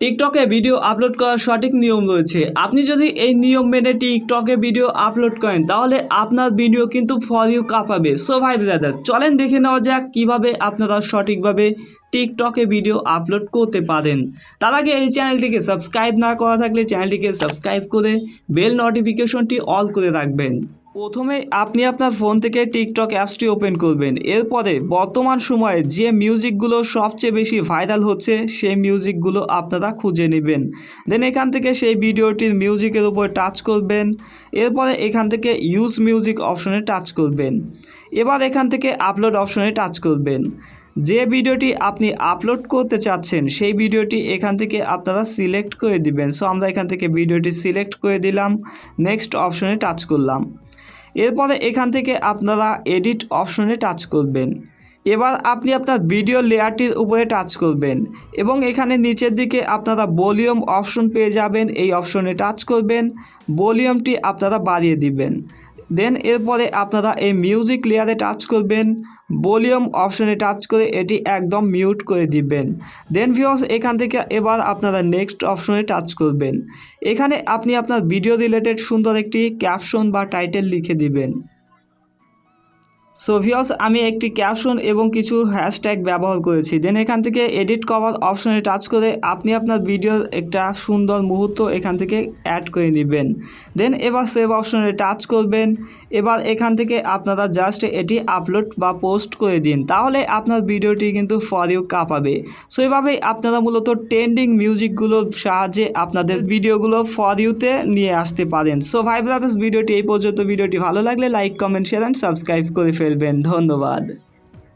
টিকটকে video upload করার সঠিক নিয়ম রয়েছে। আপনি যদি এই নিয়ম মেনে টিকটকে ভিডিও আপলোড করেন, তাহলে আপনার ভিডিও কিন্তু ফর ইউ কাঁপাবে। সো ভাই ব্রাদার চলেন দেখে নেওয়া যাক কীভাবে আপনারা সঠিকভাবে টিকটকে ভিডিও আপলোড করতে পারেন। তার আগে এই চ্যানেলটিকে সাবস্ক্রাইব না করা থাকলে চ্যানেলটিকে সাবস্ক্রাইব করে বেল নোটিফিকেশনটি অল করে রাখবেন। প্রথমে আপনি আপনার ফোন থেকে টিকটক অ্যাপসটি ওপেন করবেন। এরপরে বর্তমান সময়ে যে মিউজিকগুলো সবচেয়ে বেশি ভাইরাল হচ্ছে, সেই মিউজিকগুলো আপনারা খুঁজে নেবেন। দেন এখান থেকে সেই ভিডিওটির মিউজিকের উপর টাচ করবেন। এরপরে এখান থেকে ইউজ মিউজিক অপশনে টাচ করবেন। এবার এখান থেকে আপলোড অপশনে টাচ করবেন। যে ভিডিওটি আপনি আপলোড করতে চাচ্ছেন, সেই ভিডিওটি এখান থেকে আপনারা সিলেক্ট করে দিবেন। সো আমরা এখান থেকে ভিডিওটি সিলেক্ট করে দিলাম। নেক্সট অপশনে টাচ করলাম। এরপরে এখান থেকে আপনারা এডিট অপশনে টাচ করবেন। এবার আপনি আপনার ভিডিও লেয়ারটির উপরে টাচ করবেন এবং এখানে নিচের দিকে আপনারা ভলিউম অপশন পেয়ে যাবেন, এই অপশনে টাচ করবেন। ভলিউমটি আপনারা বাড়িয়ে দিবেন। দেন এরপরে আপনারা এই মিউজিক লেয়ারে টাচ করবেন ভলিউম অপশানে টাচ করে এটি একদম মিউট করে দিবেন। দেন ভিউস এখান থেকে এবার আপনারা নেক্সট অপশনে টাচ করবেন। এখানে আপনি আপনার ভিডিও রিলেটেড সুন্দর একটি ক্যাপশন বা টাইটেল লিখে দিবেন। সো আমি একটি ক্যাপশন এবং কিছু হ্যাশট্যাগ ব্যবহার করেছি। দেন এখান থেকে এডিট কভার অপশনে টাচ করে আপনি আপনার ভিডিওর একটা সুন্দর মুহূর্ত এখান থেকে অ্যাড করে নেবেন। দেন এবার সেভ অপশনে টাচ করবেন। এবার এখান থেকে আপনারা জাস্ট এটি আপলোড বা পোস্ট করে দিন। তাহলে আপনার ভিডিওটি কিন্তু ফর ইউ কাঁপাবে। সো এভাবেই আপনারা মূলত ট্রেন্ডিং মিউজিকগুলোর সাহায্যে আপনাদের ভিডিওগুলো ফর ইউতে নিয়ে আসতে পারেন। সো ভাই ব্রাদার্স ভিডিওটি এই পর্যন্ত। ভিডিওটি ভালো লাগলে like comment share and subscribe করে ফেলবেন। ধন্যবাদ।